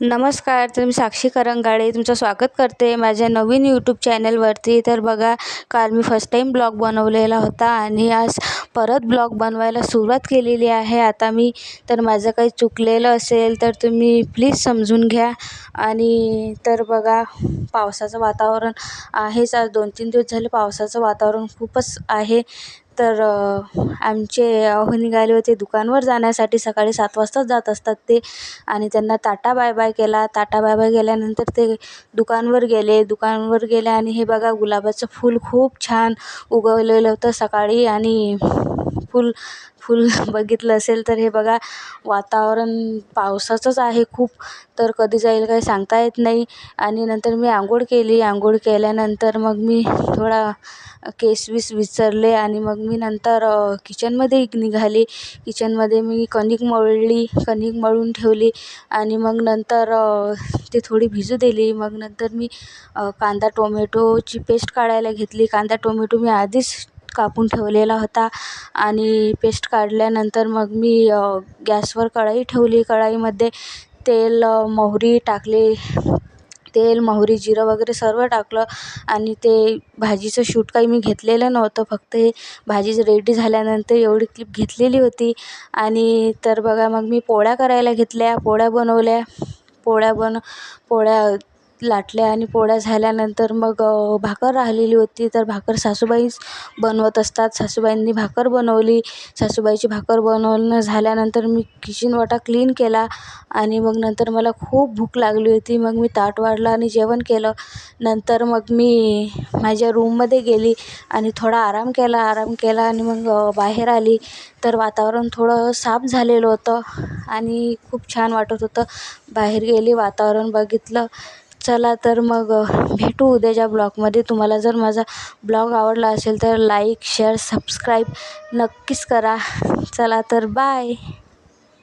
नमस्कार तर मी साक्षी करंगाळे तुमचं स्वागत करते माझ्या नवीन यूट्यूब चॅनलवरती तर बघा काल मी फर्स्ट टाईम ब्लॉग बनवलेला होता आणि आज परत ब्लॉग बनवायला सुरुवात केलेली आहे. आता मी तर माझं काही चुकलेलं असेल तर तुम्ही प्लीज समजून घ्या. आणि तर बघा पावसाचं वातावरण आहेच. आज दोन तीन दिवस झाले पावसाचं वातावरण खूपच आहे. तर आमचे अहो निघाले होते दुकानावर जाण्यासाठी. सकाळी सात वाजताच जात असतात ते. आणि त्यांना टाटा बाय बाय केला. टाटा बाय बाय केल्यानंतर ते दुकानावर गेले. दुकानावर गेले आणि हे बघा गुलाबाचं फूल खूप छान उगवलेलं होतं सकाळी. आणि फुल फुल बघितलं असेल तर हे बघा वातावरण पावसाचंच आहे खूप. तर कधी जाईल काही सांगता येत नाही. आणि नंतर मी आंघोळ केली. आंघोळ केल्यानंतर मग मी थोडा केस विस विचरले आणि मग मी नंतर किचनमध्ये निघाली. किचनमध्ये मी कणिक मळली. कणिक मळून ठेवली. आणि मग नंतर ते थोडी भिजू दिली. मग नंतर मी कांदा टोमॅटोची पेस्ट काढायला घेतली. कांदा टोमॅटो मी आधीच कापून ठेवलेला होता आणि पेस्ट काढल्यानंतर मग मी गॅसवर कढई ठेवली. कढईमध्ये तेल मोहरी टाकली. तेल मोहरी जिरं वगैरे सर्व टाकलं आणि ते भाजीचं शूट काही मी घेतलेलं नव्हतं. फक्त हे भाजी रेडी झाल्यानंतर एवढी क्लिप घेतलेली होती. आणि तर बघा मग मी पोळ्या करायला घेतल्या. पोळ्या बनवल्या. पोळ्या बन पोळ्या लाटल्या आणि पोळ्या झाल्यानंतर मग भाकर राहिलेली होती. तर भाकर सासूबाईच बनवत असतात. सासूबाईंनी भाकर बनवली. सासूबाईची भाकर बनवणं झाल्यानंतर मी किचन ओटा क्लीन केला आणि मग नंतर मला खूप भूक लागली होती. मग मी ताट वाढलं आणि जेवण केलं. नंतर मग मी माझ्या रूममध्ये गेली आणि थोडा आराम केला. आराम केला आणि मग बाहेर आली. तर वातावरण थोडं साफ झालेलं होतं आणि खूप छान वाटत होतं. बाहेर गेली वातावरण बघितलं. चला तर मग भेटू उद्याच्या ब्लॉगमध्ये. तुम्हाला जर माझा ब्लॉग आवडला असेल तर लाईक शेअर सबस्क्राईब नक्कीच करा. चला तर बाय.